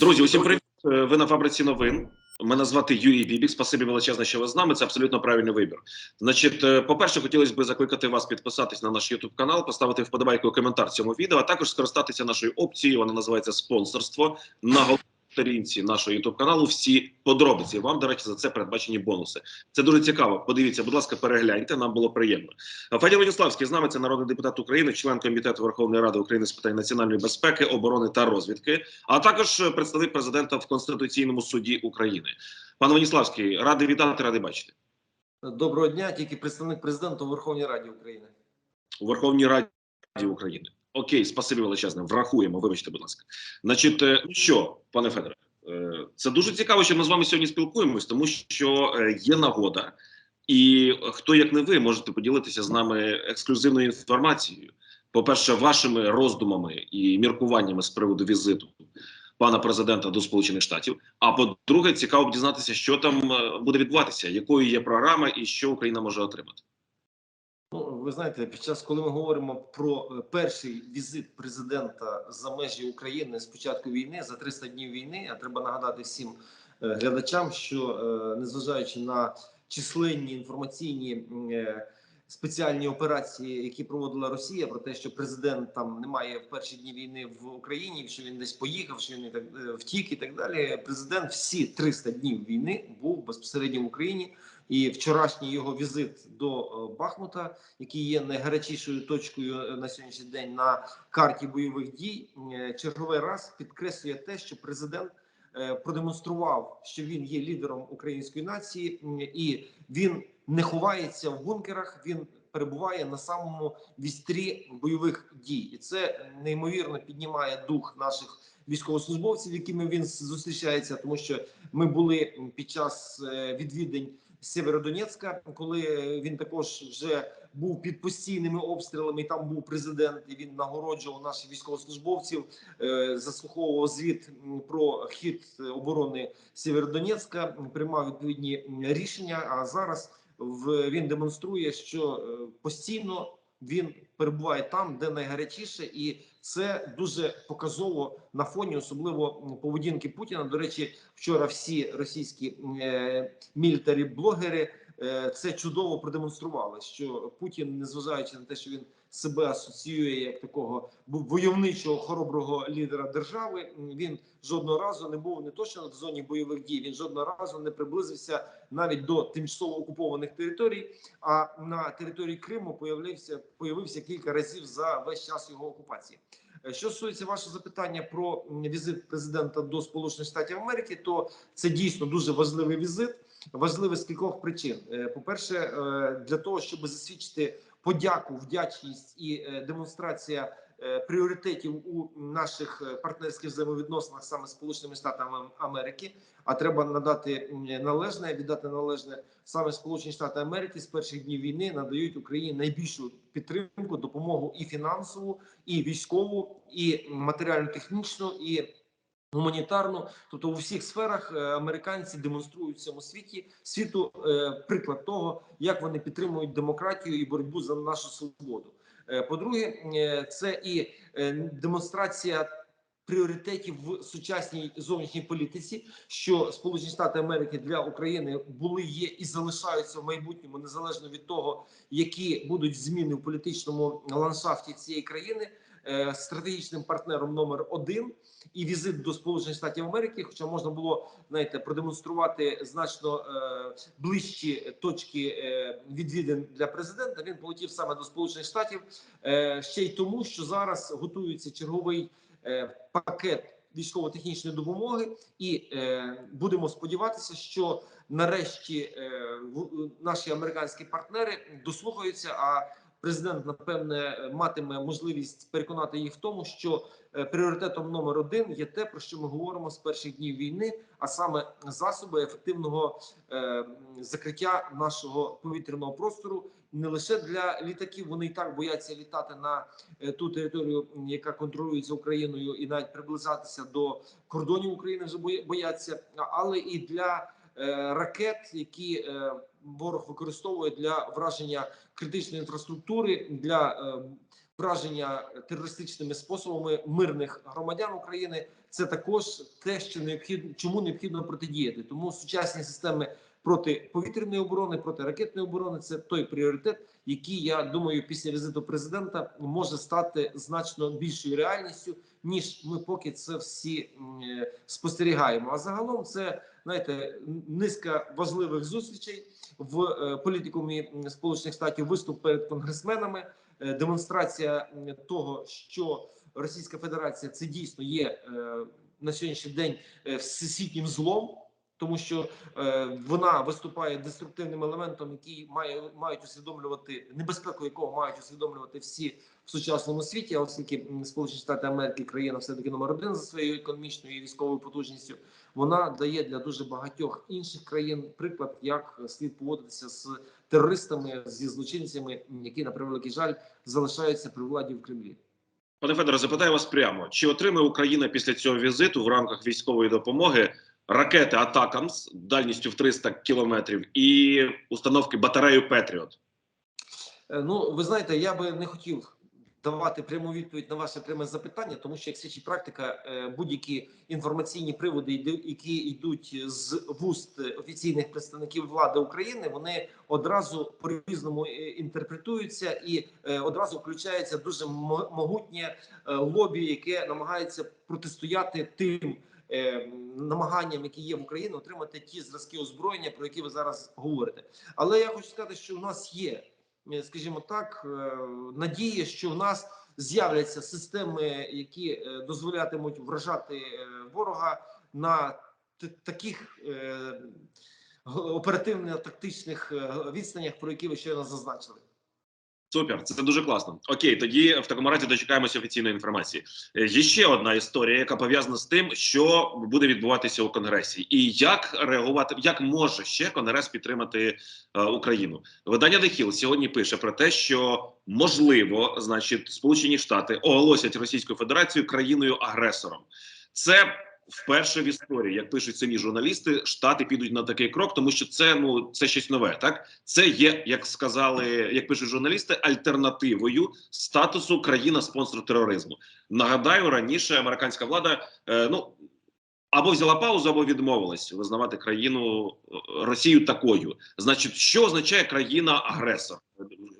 Друзі, усім привіт. Е, Ви на фабриці новин. Мене звати Юрій Бібік. Спасибі величезне, що ви з нами. Це абсолютно правильний вибір. Значить, е, по-перше, хотілося б закликати вас підписатись на наш YouTube канал, поставити вподобайку і коментар цьому відео, а також скористатися нашою опцією. Вона називається спонсорство на сторінці нашого YouTube каналу. Всі подробиці. Вам, до речі, за це передбачені бонуси. Це дуже цікаво. Подивіться, будь ласка, перегляньте. Нам було приємно. Федір Владиславський з нами це народний депутат України, член комітету Верховної Ради України з питань національної безпеки, оборони та розвідки, а також представник президента в Конституційному суді України. Пане Владиславський, радий вітати, радий бачити Доброго дня, тільки представник президента у Верховній Раді України. у Верховній Раді України. Окей, спасибі величезне. Врахуємо. Вибачте, будь ласка. Значить, е, ну що, пане Федоре, е, це дуже цікаво, що ми з вами сьогодні спілкуємось, тому що е, є нагода, і хто як не ви можете поділитися з нами ексклюзивною інформацією. По-перше, вашими роздумами і міркуваннями з приводу візиту пана президента до Сполучених Штатів. А по-друге, цікаво б дізнатися, що там буде відбуватися, якою є програма і що Україна може отримати. Ну, ви знаєте, під час, коли ми говоримо про е, перший візит президента за межі України з початку війни за 300 днів війни, а треба нагадати всім е, глядачам, що е, незважаючи на численні інформаційні спеціальні операції, які проводила Росія, про те, що президент там немає в перші дні війни в Україні, що він десь поїхав, що він так втік і так далі. Президент всі 300 днів війни був безпосередньо в Україні. І вчорашній його візит до е, Бахмута, який є найгарячішою точкою е, на сьогоднішній день на карті бойових дій, е, черговий раз підкреслює те, що президент продемонстрував, що він є лідером української нації, і він не ховається в бункерах. Він перебуває на самому вістрі бойових дій, і це неймовірно піднімає дух наших військовослужбовців, якими він зустрічається, тому що ми були під час відвідань Сєвєродонецька, коли він також вже був під постійними обстрілами. Там був президент, і він нагороджував наших військовослужбовців, е, заслуховував звіт про хід оборони Сєвєродонецька, приймав відповідні рішення. А зараз він демонструє, що е, постійно він перебуває там, де найгарячіше, і це дуже показово на фоні, особливо поведінки Путіна. До речі, вчора всі російські е, мілітарі блогери е, це чудово продемонстрували. Що Путін, незважаючи на те, що він себе асоціює як такого войовничого хороброго лідера держави, він жодного разу не був не то, що в зоні бойових дій. Він жодного разу не приблизився навіть до тимчасово окупованих територій. А на території Криму появився появився кілька разів за весь час його окупації. Е, Що стосується вашого запитання про візит президента до Сполучених Штатів Америки, то це дійсно дуже важливий візит. Важливий з кількох причин. Е, По-перше, е, для того, щоб засвідчити подяку, вдячність і е, демонстрація е, пріоритетів у наших е, партнерських взаємовідносинах саме з Сполученими Штатами Америки. А треба надати належне, віддати належне саме Сполучені Штати Америки з перших днів війни надають Україні найбільшу підтримку, допомогу і фінансову, і військову, і матеріально-технічну, і гуманітарну. Тобто у всіх сферах е, американці демонструють всьому світі світу е, приклад того, як вони підтримують демократію і боротьбу за нашу свободу. Е, По-друге, це і демонстрація. Пріоритетів в сучасній зовнішній політиці, що Сполучені Штати Америки для України були, є і залишаються в майбутньому, незалежно від того, які будуть зміни в політичному ландшафті цієї країни, стратегічним партнером номер один і візит до Сполучених Штатів Америки. Хоча можна було знаєте, продемонструвати значно е, ближчі точки е, відвідин для президента. Він полетів саме до Сполучених Штатів е, ще й тому, що зараз готується черговий е, пакет військово-технічної допомоги, і е, будемо сподіватися, що нарешті е, в- наші американські партнери дослухаються. А президент напевне матиме можливість переконати їх в тому, що е, пріоритетом номер один є те, про що ми говоримо з перших днів війни, а саме засоби ефективного е, закриття нашого повітряного простору. Не лише для літаків, вони і так бояться літати на е, ту територію, яка контролюється Україною, і навіть приближатися до кордонів України вже бояться, але і для ракет, які ворог використовує для враження критичної інфраструктури, для е, враження терористичними способами мирних громадян України. Це також те, що необхідно, чому необхідно протидіяти. Тому сучасні системи протиповітряної оборони, протиракетної оборони це той пріоритет, який я думаю, після візиту президента може стати значно більшою реальністю, ніж ми поки це всі е, спостерігаємо. А загалом це знаєте низка важливих зустрічей в е, політикумі Сполучених Штатів, виступ перед конгресменами, е, демонстрація того, що Російська Федерація це дійсно є на сьогоднішній день всесвітнім злом. Тому що е, вона виступає деструктивним елементом, який має мають усвідомлювати небезпеку, якого мають усвідомлювати всі в сучасному світі. А оскільки Сполучені Штати Америки країна все таки номер один за своєю економічною і військовою потужністю, вона дає для дуже багатьох інших країн приклад, як слід поводитися з терористами, зі злочинцями, які на превеликий жаль залишаються при владі в Кремлі. Пане Федоре, запитаю вас прямо: чи отримає Україна після цього візиту в рамках військової допомоги ракети Атакамс дальністю в 300 кілометрів і установки батарею Петріот? Е, Ну, ви знаєте, я би не хотів давати пряму відповідь на ваше пряме запитання, тому що як свідчить практика, е, будь-які інформаційні приводи, які йдуть з вуст офіційних представників влади України, вони одразу по різному інтерпретуються і е, одразу включається дуже могутнє е, лобі, яке намагається протистояти тим. Е, Намаганням, які є в Україні, отримати ті зразки озброєння, про які ви зараз говорите. Але я хочу сказати, що в нас є е, скажімо так, е, надія, що в нас з'являться системи, які е, дозволятимуть вражати ворога на таких е, оперативно-тактичних відстанях, про які ви щойно зазначили. Супер, це дуже класно. Окей, тоді в такому разі дочекаємося офіційної інформації. Е, Є ще одна історія, яка пов'язана з тим, що буде відбуватися у конгресі, і як реагувати, як може ще конгрес підтримати е, Україну. Видання The Hill сьогодні пише про те, що можливо, значить, Сполучені Штати оголосять Російську Федерацію країною агресором. Це вперше в історії, як пишуть самі журналісти, штати підуть на такий крок, тому що це ну це щось нове. Так це є, як сказали, як пишуть журналісти, альтернативою статусу країна-спонсор тероризму. Нагадаю, раніше американська влада е, ну або взяла паузу, або відмовилась визнавати країну е, Росію такою. Значить, що означає країна-агресор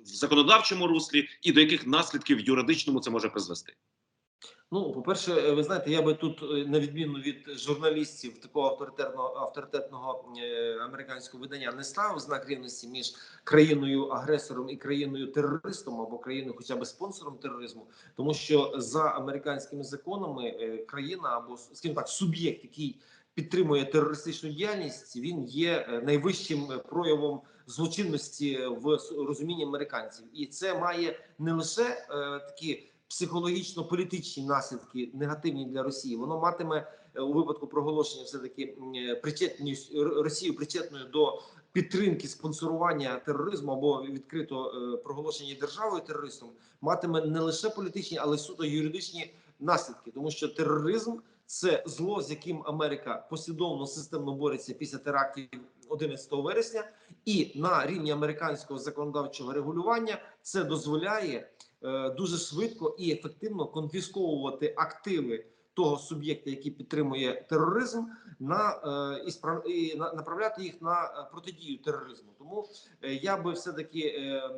в законодавчому руслі, і до яких наслідків юридичному це може призвести? Ну, по-перше, е, ви знаєте, я би тут, е, на відміну від журналістів такого авторитетного авторитетного е, американського видання, не ставив знак рівності між країною агресором і країною терористом або країною, хоча б спонсором тероризму, тому що за американськими законами е, країна або скажімо так, суб'єкт, який підтримує терористичну діяльність, він є е, найвищим проявом злочинності в розумінні американців, і це має не лише е, такі психологічно-політичні наслідки негативні для Росії. Воно матиме е, у випадку проголошення все таки причетність Р- Росію причетною до підтримки спонсорування тероризму або відкрито е, проголошення державою терористом, матиме не лише політичні, але й суто юридичні наслідки, тому що тероризм це зло, з яким Америка послідовно системно бореться після терактів 11 вересня, і на рівні американського законодавчого регулювання це дозволяє е, дуже швидко і ефективно конфісковувати активи того суб'єкта, який підтримує тероризм, на е, і, справ... і на, направляти їх на е, протидію тероризму. Тому е, я би все таки е,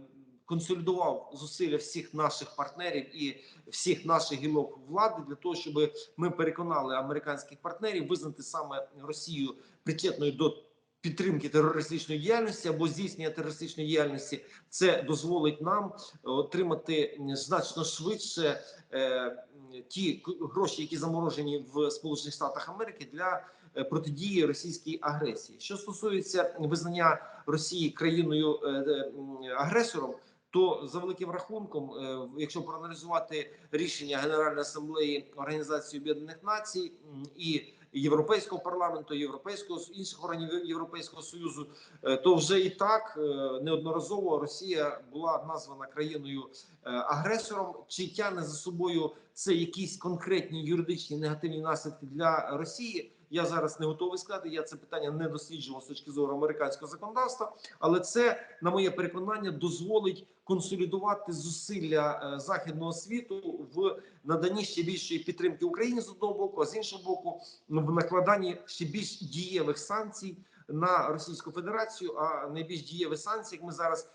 консолідував зусилля всіх наших партнерів і всіх наших гілок влади для того, щоб ми переконали американських партнерів визнати саме Росію причетною до підтримки терористичної діяльності або здійснення терористичної діяльності. Це дозволить нам отримати значно швидше е, ті гроші, які заморожені в Сполучених Штатах Америки для е, протидії російській агресії. Що стосується визнання Росії країною е, агресором. То за великим рахунком, якщо проаналізувати рішення Генеральної асамблеї Організації Об'єднаних Націй і Європейського парламенту, європейського інших органів Європейського союзу, е, то вже і так е, неодноразово Росія була названа країною е, агресором. Чи тягне за собою це якісь конкретні юридичні негативні наслідки для Росії? Я зараз не готовий сказати. Я це питання не досліджував з точки зору американського законодавства, але це, на моє переконання, дозволить консолідувати зусилля е, західного світу в наданні ще більшої підтримки Україні з одного боку, а з іншого боку, в накладанні ще більш дієвих санкцій на Російську Федерацію. А найбільш дієві санкції, як ми зараз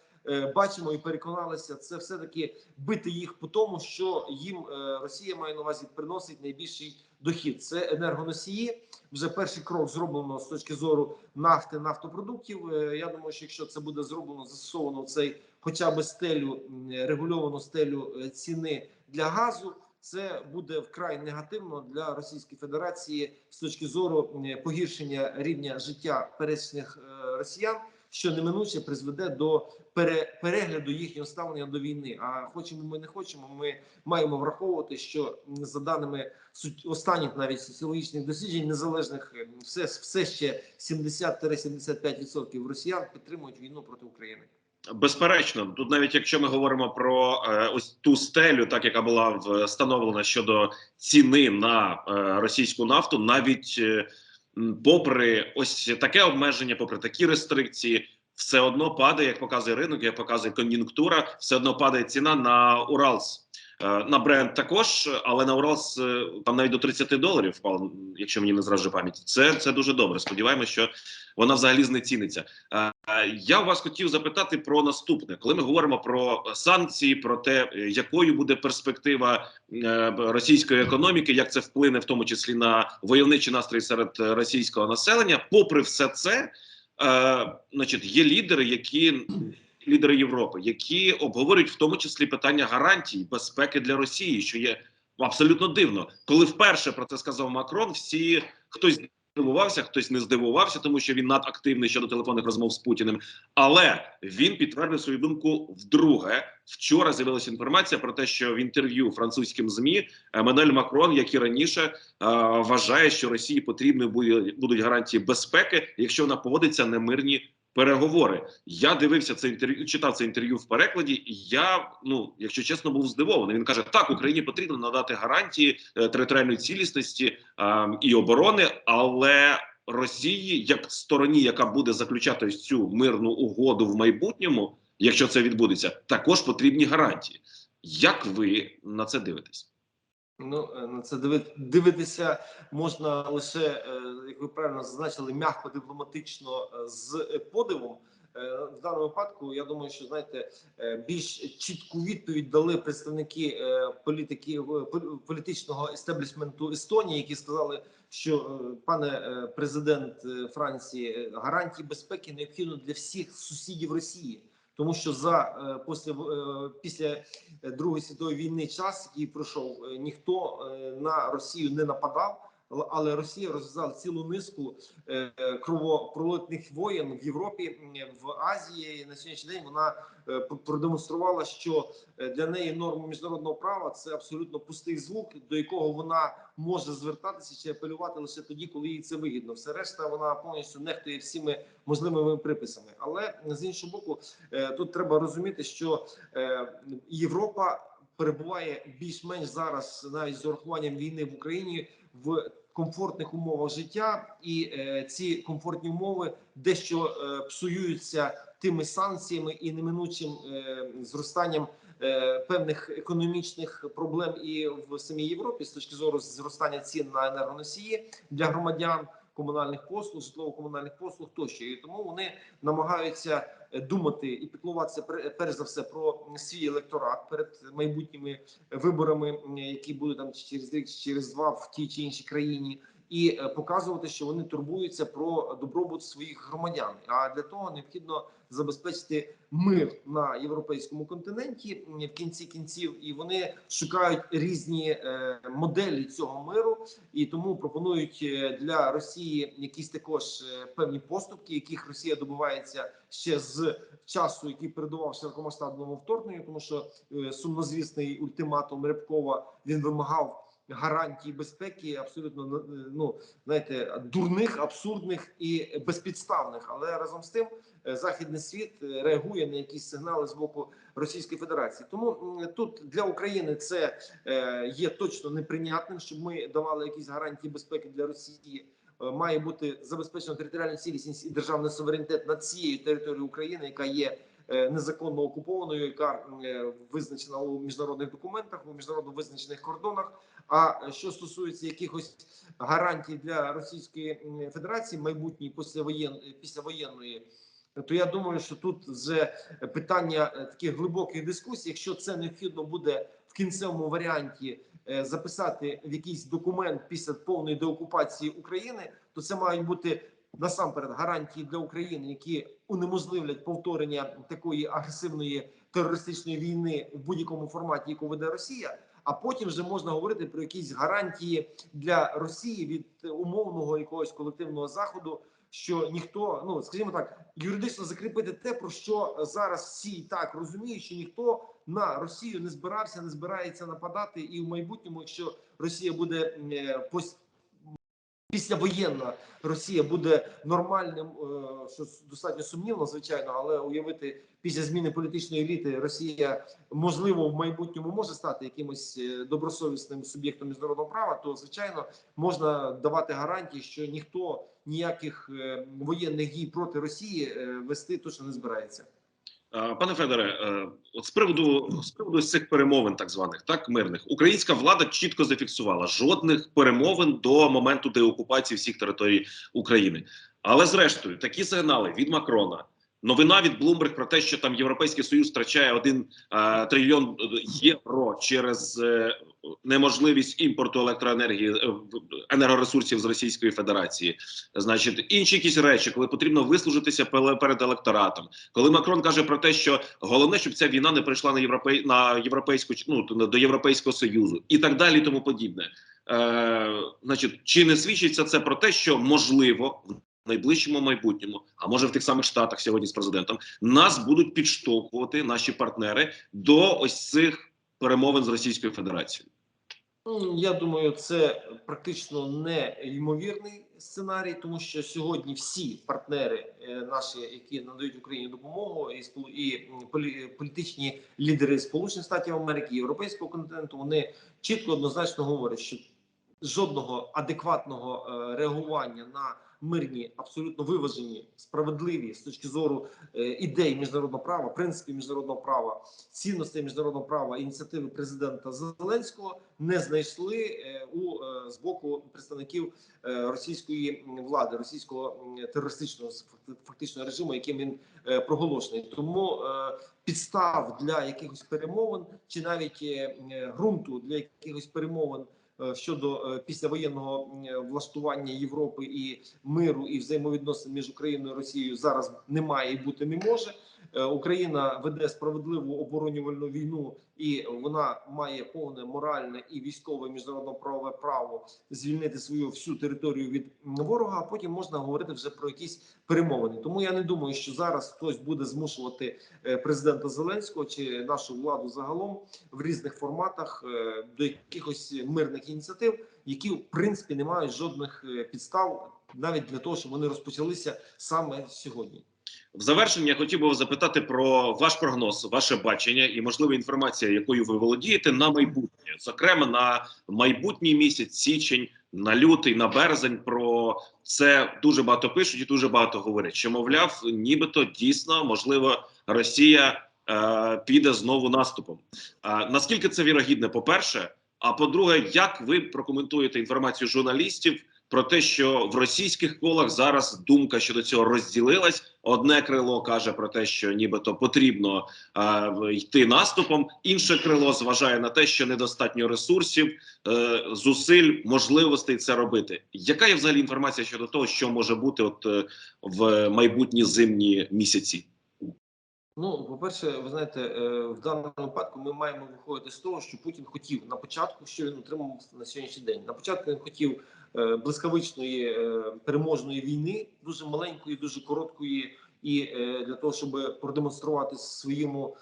бачимо і переконалися, це все таки бити їх по тому, що їм е, Росія має на увазі приносить найбільший дохід. Це енергоносії. Вже перший крок зроблено з точки зору нафти, нафтопродуктів. Е, Я думаю, що якщо це буде зроблено, застосовано цей хоча б стелю регульовану стелю е, ціни для газу. Це буде вкрай негативно для Російської Федерації з точки зору погіршення рівня життя пересічних е, росіян, що неминуче призведе до пере, перегляду їхнього ставлення до війни. А хочемо ми не хочемо. Ми маємо враховувати, що за даними останніх навіть соціологічних досліджень незалежних, е, все все ще 70-75% росіян підтримують війну проти України. Безперечно, тут навіть якщо ми говоримо про е, ось ту стелю, так яка була встановлена щодо ціни на е, російську нафту, навіть е, попри ось таке обмеження, попри такі рестрикції, все одно падає, як показує ринок, як показує кон'юнктура, все одно падає ціна на Уралс. Е, На бренд також, але на Уралс е, там навіть до 30 доларів впав, якщо мені не зраджує пам'ять. Це, це дуже добре. Сподіваємося, що вона взагалі знеціниться. Е, Я вас хотів запитати про наступне, коли ми говоримо про санкції, про те, якою буде перспектива російської економіки, як це вплине в тому числі на войовничі настрої серед російського населення. Попри все це, значить, є лідери, які лідери Європи, які обговорюють в тому числі питання гарантій безпеки для Росії, що є абсолютно дивно, коли вперше про це сказав Макрон, всі хтось здивувався, хтось не здивувався, тому що він надактивний щодо телефонних розмов з Путіним. Але він підтвердив свою думку вдруге. Вчора з'явилася інформація про те, що в інтерв'ю французьким змі Еммануель Макрон, як і раніше, е, вважає, що Росії потрібні будуть- гарантії безпеки, якщо вона поводиться на мирні переговори. Я дивився це інтерв'ю, читав це інтерв'ю в перекладі. і Я ну, якщо чесно, був здивований. Він каже: так, Україні потрібно надати гарантії е, територіальної цілісності е, і оборони, але Росії, як стороні, яка буде заключати цю мирну угоду в майбутньому, якщо це відбудеться, також потрібні гарантії. Як ви на це дивитесь? Ну е, на це диви- дивитися можна лише, е, як ви правильно зазначили, м'яко дипломатично е, з подивом. В даному випадку я думаю, що знаєте, більш чітку відповідь дали представники політики пол- політичного естеблішменту Естонії, які сказали, що пане президент Франції гарантії безпеки необхідно для всіх сусідів Росії, тому що за е, після е, після е, Другої світової війни час, який пройшов, ніхто на Росію не нападав. Ал- Але Росія розв'язала цілу низку е, кровопролитних воєн в Європі, в Азії. На сьогоднішній день вона е, продемонструвала, що е, для неї норма міжнародного права це абсолютно пустий звук, до якого вона може звертатися чи апелювати лише тоді, коли їй це вигідно. Все решта вона повністю нехтує всіми можливими приписами. Але з іншого боку, тут треба розуміти, що Європа перебуває більш-менш зараз, навіть з урахуванням війни в Україні, в комфортних умовах життя, і е, ці комфортні умови дещо е, псуються тими санкціями і неминучим е, зростанням певних економічних проблем і в самій Європі з точки зору зростання цін на енергоносії для громадян. Комунальних послуг, житлово-комунальних послуг тощо, і тому вони намагаються думати і піклуватися пер- перш за все про свій електорат перед майбутніми виборами, які будуть там через рік, через два в тій чи іншій країні, і е, показувати, що вони турбуються про добробут своїх громадян. А для того необхідно забезпечити мир на європейському континенті в кінці кінців, і вони шукають різні е, моделі цього миру, і тому пропонують е, для Росії якісь також певні поступки, яких Росія добувається ще з часу, який передував широкомасштабному вторгненню, тому що сумнозвісний ультиматум Рябкова він вимагав гарантій безпеки, абсолютно е, ну знаєте, дурних, абсурдних і безпідставних. Але разом з тим е, західний світ е, реагує на якісь сигнали з боку Російської Федерації. Тому тут для України це є точно неприйнятним, щоб ми давали якісь гарантії безпеки для Росії. має бути забезпечена територіальна цілісність і державний суверенітет над цією територією України, яка є незаконно окупованою, яка е, визначена у міжнародних документах, у міжнародно визначених кордонах. А що стосується якихось гарантій для Російської Федерації майбутньої післявоєн... післявоєнної, то я думаю, що тут вже питання е, таких глибоких дискусій. Якщо це необхідно буде в кінцевому варіанті е, записати в якийсь документ після повної деокупації України, то це мають бути насамперед гарантії для України, які унеможливлять повторення такої агресивної терористичної війни в будь-якому форматі, яку веде Росія. А потім вже можна говорити про якісь гарантії для Росії від умовного якогось колективного заходу, що ніхто, ну скажімо так, юридично закріпити те, про що зараз всі і так розуміють, що ніхто на Росію не збирався, не збирається нападати, і в майбутньому, якщо Росія буде е, післявоєнна Росія буде нормальним, е, що достатньо сумнівно, звичайно, але уявити після зміни політичної еліти Росія можливо в майбутньому може стати якимось е, добросовісним суб'єктом міжнародного права, то звичайно можна давати гарантії, що ніхто ніяких е, воєнних дій проти Росії вести точно не збирається. Е, Пане Федоре, е, от з приводу з приводу цих перемовин, так званих, так мирних, українська влада чітко зафіксувала жодних перемовин до моменту деокупації всіх територій України. Але зрештою, такі сигнали від Макрона, новина від Bloomberg про те, що там Європейський Союз втрачає один е, трильйон євро через е, неможливість імпорту електроенергії е, енергоресурсів з Російської Федерації, значить інші якісь речі, коли потрібно вислужитися перед електоратом. Коли Макрон каже про те, що головне, щоб ця війна не прийшла на європей на європейську ну до Європейського союзу, і так далі, тому подібне. Е, значить, чи не свідчиться це про те, що можливо в найближчому майбутньому, а може в тих самих штатах сьогодні з президентом, нас будуть підштовхувати наші партнери до ось цих перемовин з Російською Федерацією? Ну, Я думаю, це практично неймовірний сценарій, тому що сьогодні всі партнери е, наші, які надають Україні допомогу, і політичні лідери Сполучених Штатів Америки, Європейського континенту, вони чітко однозначно говорять, що жодного адекватного е, реагування на мирні, абсолютно виважені, справедливі з точки зору е, ідей міжнародного права, принципів міжнародного права, цінностей міжнародного права, ініціативи президента Зеленського не знайшли е, у е, з боку представників російської влади, російського терористичного факти- фактично режиму, яким він проголошений. Тому підстав для якихось перемовин чи навіть ґрунту для якихось перемовин. Е, Щодо е, післявоєнного влаштування Європи і миру і взаємовідносин між Україною і Росією зараз немає і бути не може. Е, Україна веде справедливу оборонювальну війну, і вона має повне моральне і військове міжнародно правове право звільнити свою всю територію від ворога. А потім можна говорити вже про якісь перемовини. Тому я не думаю, що зараз хтось буде змушувати е, президента Зеленського чи нашу владу загалом в різних форматах е, до якихось мирних ініціатив, які в принципі не мають жодних підстав навіть для того, щоб вони розпочалися саме сьогодні. В завершення я хотів би запитати про ваш прогноз, ваше бачення і можливо інформація, якою ви володієте на майбутнє, зокрема на майбутній місяць, січень, на лютий, на березень. Про це дуже багато пишуть і дуже багато говорять. Що мовляв, нібито дійсно можливо Росія е, піде знову наступом. Е, наскільки це вірогідне? По перше, а по-друге, як ви прокоментуєте інформацію журналістів? Про те, що в російських колах зараз думка щодо цього розділилась. Одне крило каже про те, що нібито потрібно е, йти наступом. Інше крило зважає на те, що недостатньо ресурсів, е, зусиль, можливостей це робити. Яка є взагалі інформація щодо того, що може бути от е, в майбутні зимні місяці? Ну, по-перше, ви знаєте, е, в даному випадку ми маємо виходити з того, що Путін хотів на початку, що він отримав на сьогоднішній день. На початку він хотів блискавичної е, переможної війни, дуже маленької, дуже короткої, і е, для того, щоб продемонструвати своєму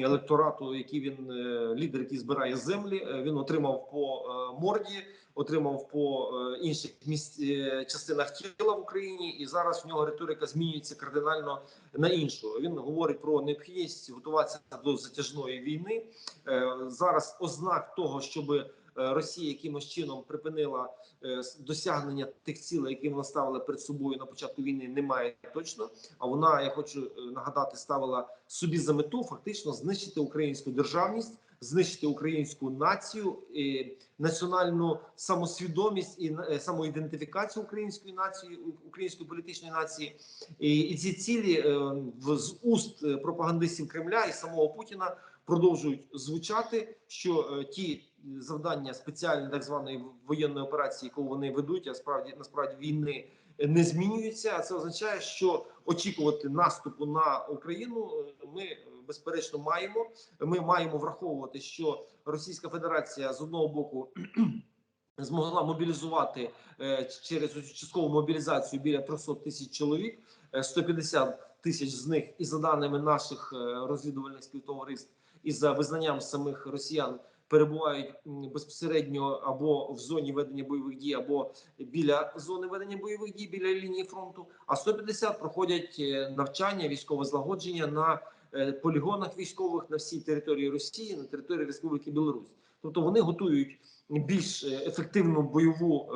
електорату, який він е, лідер, який збирає землі, е, він отримав по е, морді, отримав по е, інших місць е, частинах тіла в Україні, і зараз в нього риторика змінюється кардинально на іншу. Він говорить про необхідність готуватися до затяжної війни. Е, Зараз ознак того, щоб е, Росія якимось чином припинила е, досягнення тих цілей, які вона ставила перед собою на початку війни, немає точно. А вона, я хочу е, нагадати, ставила собі за мету фактично знищити українську державність, знищити українську націю, е, національну самосвідомість і е, самоідентифікацію української нації, української політичної нації. І, і ці цілі е, в з уст е, пропагандистів Кремля і самого Путіна продовжують звучати, що е, ті завдання спеціальної так званої воєнної операції, яку вони ведуть, а справді насправді війни е, не змінюються. А це означає, що очікувати наступу на Україну е, ми е, безперечно маємо. Ми маємо враховувати, що Російська Федерація з одного боку. Змогла мобілізувати е, через часткову мобілізацію біля 300 тисяч чоловік, Е, 150 тисяч з них, і за даними наших е, розвідувальних співтовариств, і за визнанням самих росіян, перебувають безпосередньо або в зоні ведення бойових дій, або біля зони ведення бойових дій, біля лінії фронту. А 150 проходять е, навчання, військове злагодження на е, полігонах військових на всій території Росії, на території Республіки Білорусь. Тобто вони готують більш е, ефективну бойову,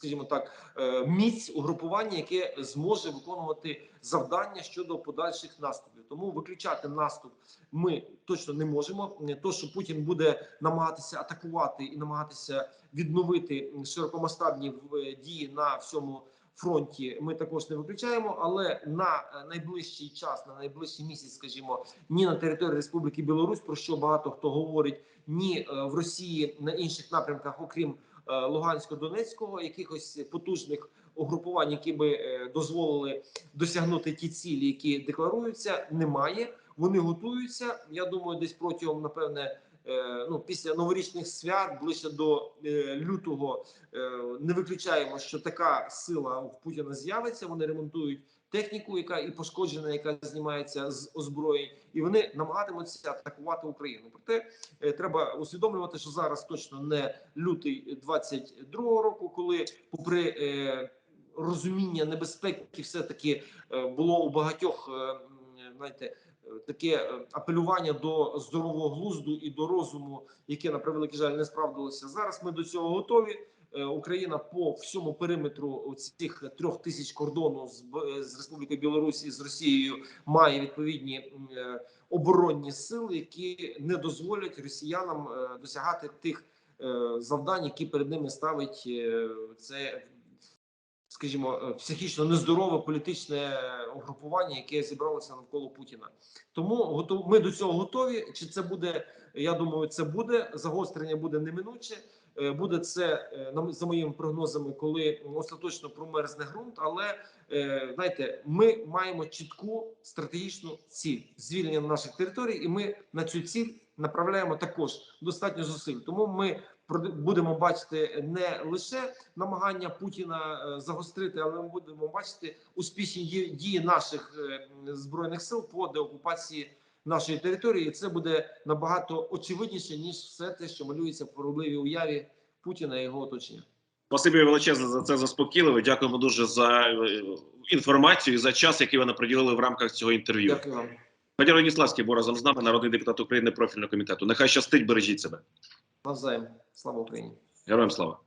скажімо так, е, міць угрупування, яке зможе виконувати завдання щодо подальших наступів. Тому виключати наступ ми точно не можемо. Не То, що Путін буде намагатися атакувати і намагатися відновити широкомасштабні е, дії на всьому фронті, ми також не виключаємо. Але на е, найближчий час, на найближчий місяць, скажімо, ні на території Республіки Білорусь, про що багато хто говорить, ні е, в Росії на інших напрямках, окрім е, Лугансько-Донецького, якихось потужних угрупувань, які би е, дозволили досягнути ті цілі, які декларуються, немає. Вони готуються. Я думаю, десь протягом напевне. е, Ну, після новорічних свят ближче до е, лютого е, не виключаємо, що така сила в Путіна з'явиться. Вони ремонтують техніку, яка і пошкоджена, яка знімається з озброєнь, і вони намагатимуться атакувати Україну. Проте е, треба усвідомлювати, що зараз точно не лютий 22-го року, коли, попри е, розуміння небезпеки, все таки е, було у багатьох, е, знаєте. Таке е, апелювання до здорового глузду і до розуму, яке на превеликий жаль не справдилося зараз. Ми до цього готові. Е, Україна по всьому периметру цих трьох тисяч кордону з, з Республікою Білорусь і з Росією має відповідні е, оборонні сили, які не дозволять росіянам е, досягати тих завдань, які перед ними ставить це, скажімо, психічно нездорове політичне угрупування, яке зібралося навколо Путіна. Тому ми до цього готові. Чи це буде? Я думаю, це буде загострення буде неминуче. Е, Буде це е, за моїми прогнозами, коли остаточно промерзне ґрунт. Але е, знаєте, ми маємо чітку стратегічну ціль звільнення наших територій, і ми на цю ціль направляємо також достатньо зусиль. Тому ми будемо бачити не лише намагання Путіна загострити, але ми будемо бачити успішні дії, наших збройних сил по деокупації нашої території. І це буде набагато очевидніше ніж все те, що малюється в поробливій уяві Путіна і його оточення. Спасибі величезне за це заспокійливо. Дякуємо дуже за е, інформацію і за час, який ви нам приділили в рамках цього інтерв'ю. Дякую вам. Федір Веніславський був разом з нами, народний депутат України профільного комітету. Нехай щастить, бережіть себе. Навзаєм. Слава Україні. Героям слава.